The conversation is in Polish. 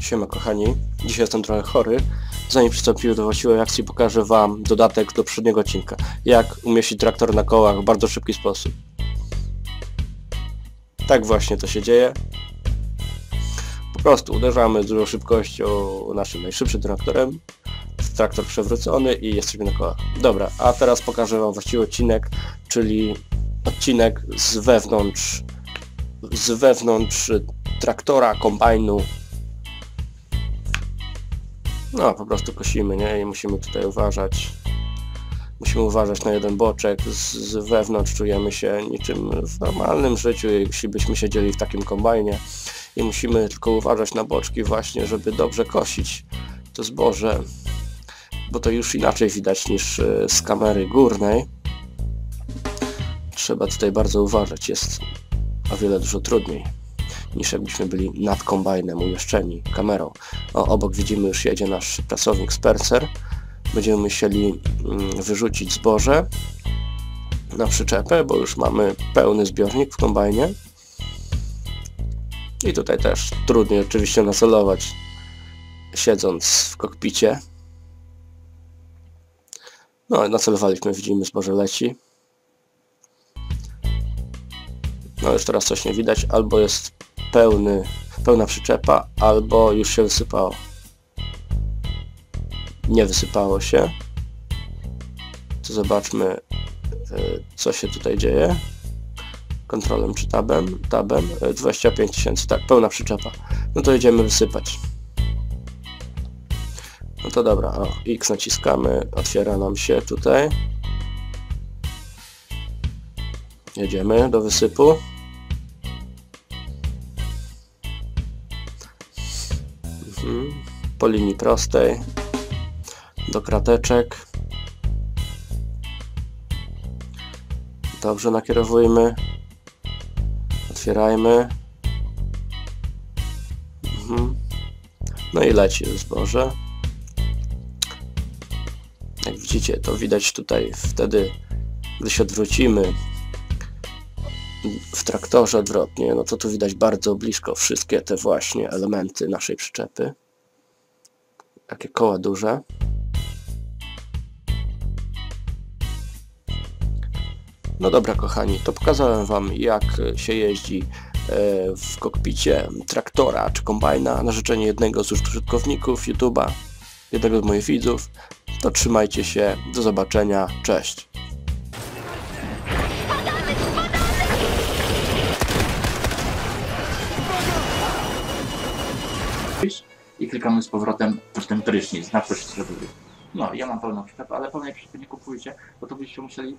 Siema kochani, dzisiaj jestem trochę chory. Zanim przystąpiłem do właściwej akcji pokażę Wam dodatek do przedniego odcinka. Jak umieścić traktor na kołach w bardzo szybki sposób. Tak właśnie to się dzieje. Po prostu uderzamy z dużą szybkością naszym najszybszym traktorem. Traktor przewrócony i jesteśmy na kołach. Dobra, a teraz pokażę Wam właściwy odcinek, czyli odcinek z wewnątrz z wewnątrz traktora, kombajnu no, po prostu kosimy, nie? I musimy tutaj uważać. Musimy uważać na jeden boczek. Z, z wewnątrz czujemy się niczym w normalnym życiu, jeśli byśmy siedzieli w takim kombajnie. I musimy tylko uważać na boczki właśnie, żeby dobrze kosić to zboże. Bo to już inaczej widać niż e, z kamery górnej. Trzeba tutaj bardzo uważać. Jest o wiele dużo trudniej niż jakbyśmy byli nad kombajnem umieszczeni kamerą. O, obok widzimy już jedzie nasz pracownik Spercer. Będziemy musieli mm, wyrzucić zboże na przyczepę, bo już mamy pełny zbiornik w kombajnie. I tutaj też trudniej oczywiście nacelować siedząc w kokpicie. No, nacelowaliśmy, widzimy, zboże leci. No już teraz coś nie widać, albo jest pełny, pełna przyczepa, albo już się wysypało. Nie wysypało się. To zobaczmy, e, co się tutaj dzieje. Kontrolem czy tabem? Tabem. 25 e, tysięcy, tak, pełna przyczepa. No to idziemy wysypać. No to dobra, o, X naciskamy, otwiera nam się tutaj. Jedziemy do wysypu. Po linii prostej do krateczek. Dobrze nakierowujmy. Otwierajmy. Mhm. No i leci zboże. Jak widzicie, to widać tutaj wtedy, gdy się odwrócimy w traktorze odwrotnie, no to tu widać bardzo blisko wszystkie te właśnie elementy naszej przyczepy. Takie koła duże. No dobra kochani, to pokazałem Wam jak się jeździ e, w kokpicie traktora czy kombajna na życzenie jednego z użytkowników YouTube'a, jednego z moich widzów. To trzymajcie się, do zobaczenia, cześć! I klikamy z powrotem w ten prysznic na prysznic, żeby... No, ja mam pełną przyczepę, ale pełnej przyczepy nie kupujcie, bo to byście musieli